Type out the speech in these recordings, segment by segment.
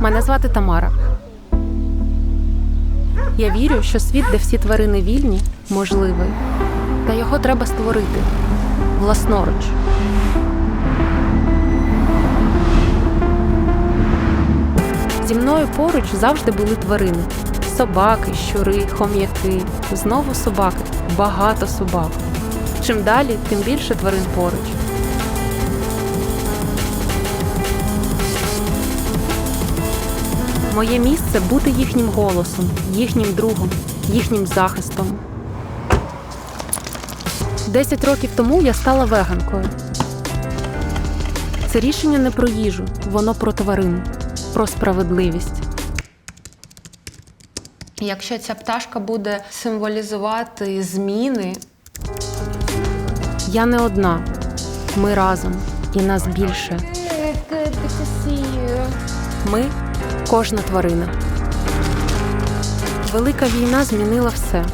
Мене звати Тамара. Я вірю, що світ, де всі тварини вільні, можливий, та його треба створити власноруч. Зі мною поруч завжди були тварини: собаки, щури, хом'яки, знову собаки, багато собак. Чим далі, тим більше тварин поруч. Моє місце бути їхнім голосом, їхнім другом, їхнім захистом. Десять років тому я стала веганкою. Це рішення не про їжу, воно про тварин, про справедливість. Якщо ця пташка буде символізувати зміни, я не одна. Ми разом, і нас більше. You. Ми кожна тварина. Велика війна змінила все.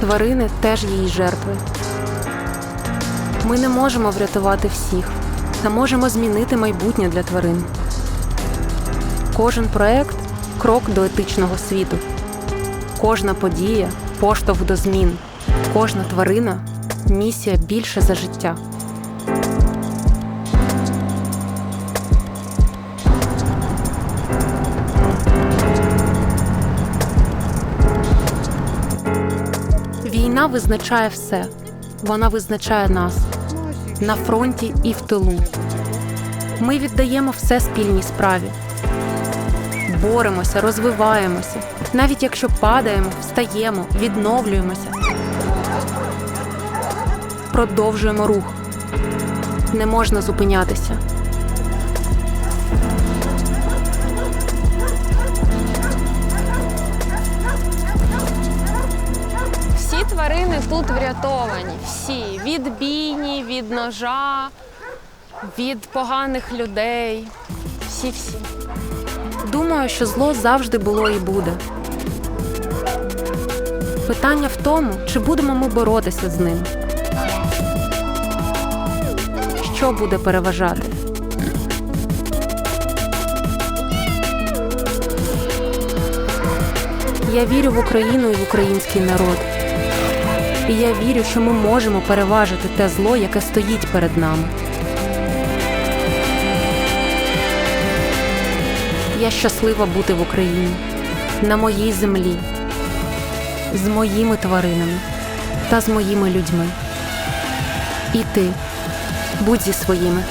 Тварини теж її жертви. Ми не можемо врятувати всіх, та можемо змінити майбутнє для тварин. Кожен проект крок до етичного світу. Кожна подія поштовх до змін. Кожна тварина місія більше за життя. Війна визначає все. Вона визначає нас на фронті і в тилу. Ми віддаємо все спільній справі. Боремося, розвиваємося. Навіть якщо падаємо, встаємо, відновлюємося. Продовжуємо рух. Не можна зупинятися. Тварини тут врятовані. Всі. Від бійні, від ножа, від поганих людей. Всі-всі. Думаю, що зло завжди було і буде. Питання в тому, чи будемо ми боротися з ним. Що буде переважати? Я вірю в Україну і в український народ. І я вірю, що ми можемо переважити те зло, яке стоїть перед нами. Я щаслива бути в Україні, на моїй землі, з моїми тваринами та з моїми людьми. І ти будь зі своїми.